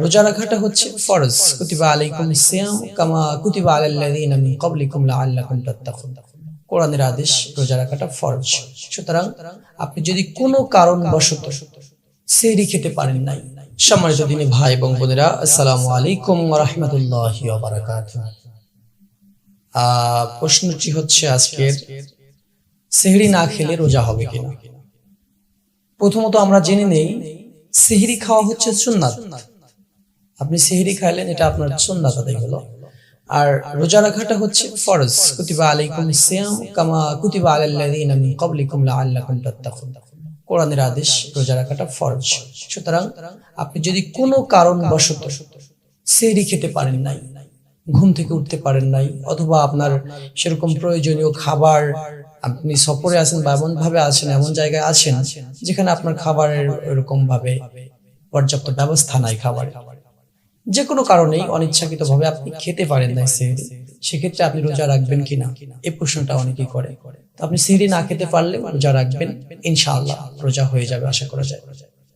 রোজা রাখাটা হচ্ছে ফরজ। কুতিবা আলাইকুম সিয়াম কামা কুতিবা আলাল্লাযিনা মিন ক্বাবলিকুম লাআল্লাকুম তাত্তাকুন। কোরআনের আদেশ, রোজা রাখাটা ফরজ। সুতরাং আপনি যদি কোনো কারণ বশত সেহরি খেতে পারেন নাই, সম্মানিত দিনে ভাই এবং বোনেরা, আসসালামু আলাইকুম রাহমাতুল্লাহি প্রশ্নটি হচ্ছে আজকের, সেহরি না খেলে রোজা হবে কিনা? প্রথমত আমরা জেনে নেই, সেহরি খাওয়া হচ্ছে সুন্নাত। আপনি সেহরি খাইলেন, এটা আপনার সুন্নাত আদায় হলো। আর রোজা রাখাটা হচ্ছে ফরজ। কুতিবা আলাইকুম সিয়াম কামা কুতিবা আলাল্লাযিনা মিন ক্বাবলিকুম লাআল্লাকুম তাত্তাকুন। কোরআনের আদেশ, রোজা রাখাটা ফরজ। সুতরাং আপনি যদি কোনো কারণ বশত সেহরি খেতে পারেন নাই, ঘুম থেকে উঠতে পারেন নাই, অথবা আপনার সেরকম প্রয়োজনীয় খাবার আপনি সফরে আছেন বা এমন ভাবে আছেন, এমন জায়গায় আছেন, যেখানে আপনার খাবারের এরকম ভাবে পর্যাপ্ত ব্যবস্থা নাই খাবার যে কোনো কারণেই অনিচ্ছাকৃত ভাবে আপনি খেতে পারেন না সেহরি সেক্ষেত্রে আপনি রোজা রাখবেন কিনা? এই প্রশ্নটা অনেকেই করে। তো আপনি সেহরি না খেতে পারলে রোজা রাখবেন। ইনশাআল্লাহ রোজা হয়ে যাবে আশা করা যায়।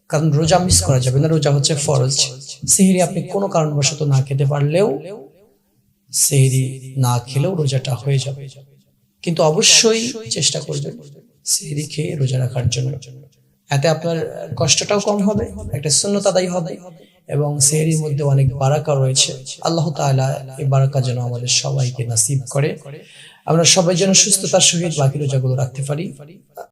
কারণ রোজা মিস করা যাবে না রোজা হচ্ছে ফরজ। সেহরি আপনি কোনো কারণবশত না খেতে পারলেও সেহরি না খেলেও রোজাটা হয়ে যাবে। কিন্তু অবশ্যই চেষ্টা করবেন সেহরি খেয়ে রোজা রাখার জন্য। এতে আপনার কষ্টটাও কম হবে, একটা শূন্যতা দায়ী হবে এবং সেহরির মধ্যে অনেক বারাকা রয়েছে। আল্লাহ তালা এই বারাকা যেন আমাদের সবাইকে নাসিব করে। আমরা সবাই যেন সুস্থতার সহিত বাকি রোজাগুলো রাখতে পারি।